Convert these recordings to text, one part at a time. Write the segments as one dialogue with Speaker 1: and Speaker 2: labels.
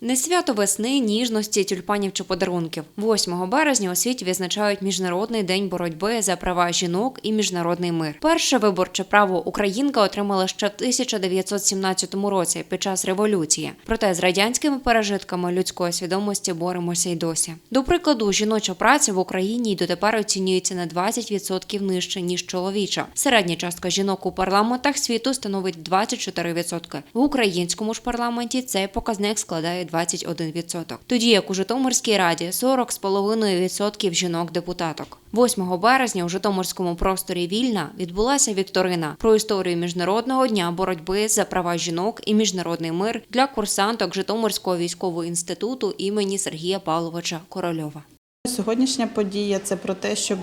Speaker 1: Не свято весни, ніжності, тюльпанів чи подарунків. 8 березня у світі відзначають Міжнародний день боротьби за права жінок і міжнародний мир. Перше виборче право українка отримала ще в 1917 році під час революції. Проте з радянськими пережитками людської свідомості боремося й досі. До прикладу, жіноча праця в Україні й дотепер оцінюється на 20% нижче ніж чоловіча. Середня частка жінок у парламентах світу становить 24%. В українському ж парламенті цей показник складає 21%. Тоді як у Житомирській раді 40,5% жінок-депутаток. 8 березня у Житомирському просторі Вільна відбулася вікторина про історію міжнародного дня боротьби за права жінок і міжнародний мир для курсанток Житомирського військового інституту імені Сергія Павловича Корольова.
Speaker 2: Сьогоднішня подія це про те, щоб,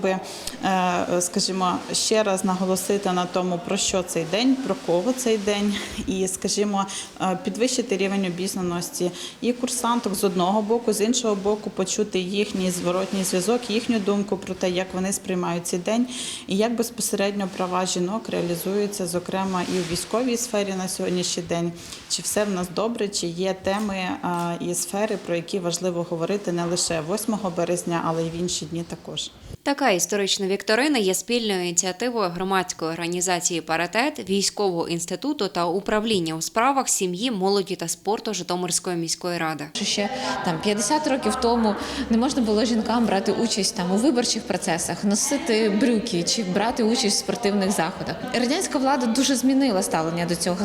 Speaker 2: скажімо, ще раз наголосити на тому, про що цей день, про кого цей день, і, скажімо, е, підвищити рівень обізнаності і курсанток з одного боку, з іншого боку, почути їхній зворотній зв'язок, їхню думку про те, як вони сприймають цей день, і як безпосередньо права жінок реалізуються, зокрема, і в військовій сфері на сьогоднішній день. Чи все в нас добре, чи є теми е, і сфери, про які важливо говорити не лише 8 березня, але й в інші дні також.
Speaker 1: Така історична вікторина є спільною ініціативою громадської організації Паритет, військового інституту та управління у справах сім'ї, молоді та спорту Житомирської міської ради.
Speaker 3: Ще там 50 років тому не можна було жінкам брати участь там у виборчих процесах, носити брюки чи брати участь в спортивних заходах. Радянська влада дуже змінила ставлення до цього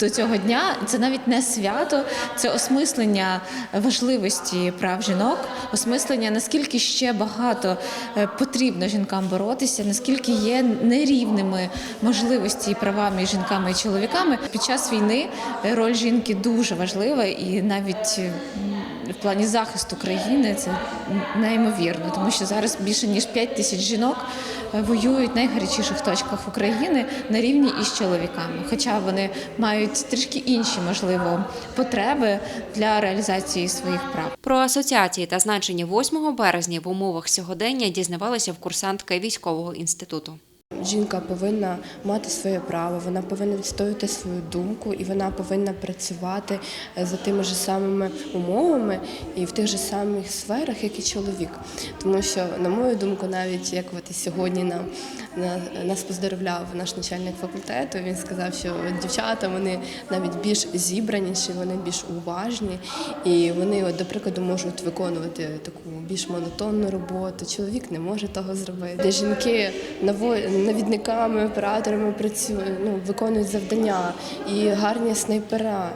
Speaker 3: до цього дня. Це навіть не свято, це осмислення важливості прав жінок, осмислення наскільки ще багато е, потрібно жінкам боротися, наскільки є нерівними можливості і права між жінками і чоловіками. Під час війни роль жінки дуже важлива і навіть в плані захисту країни це неймовірно, тому що зараз більше ніж 5 тисяч жінок е, воюють в найгарячіших точках України на рівні із чоловіками. Хоча вони мають трішки інші, можливо, потреби для реалізації своїх прав.
Speaker 1: Про асоціації та значення 8 березня в умовах сьогодення дізнавалися в курсантки військового інституту.
Speaker 4: Жінка повинна мати своє право, вона повинна відстоювати свою думку і вона повинна працювати е, за тими ж самими умовами і в тих же самих сферах, як і чоловік. Тому що, на мою думку, навіть як от і сьогодні нам на- нас поздоровляв наш начальник факультету, він сказав, що дівчата вони навіть більш зібраніші, вони більш уважні, і вони, от, до прикладу, можуть виконувати таку більш монотонну роботу. Чоловік не може того зробити. Де жінки навідниками, операторами працюють, ну, виконують завдання і гарні снайпера.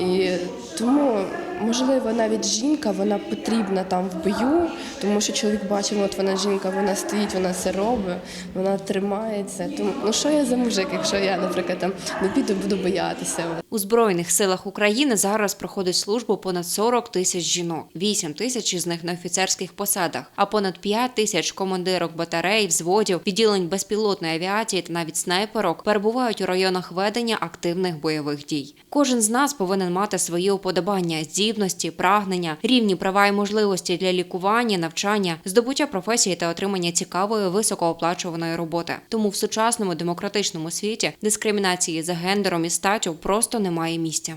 Speaker 4: І тому, можливо, навіть жінка вона потрібна там в бою, тому що чоловік бачив, от вона жінка, вона стоїть, вона це робить, вона тримається. Тому ну що я за мужик, якщо я, наприклад, там не піду, буду боятися.
Speaker 1: У Збройних силах України зараз проходить службу понад 40 тисяч жінок, 8 тисяч із них на офіцерських посадах, а понад 5 тисяч командирок батарей, взводів, відділень безпілотної авіації та навіть снайперок перебувають у районах ведення активних бойових дій. Кожен з нас повинен мати свої уподобання, здібності, прагнення, рівні права і можливості для лікування, навчання, здобуття професії та отримання цікавої високооплачуваної роботи. Тому в сучасному демократичному світі дискримінації за гендером і статтю просто немає місця.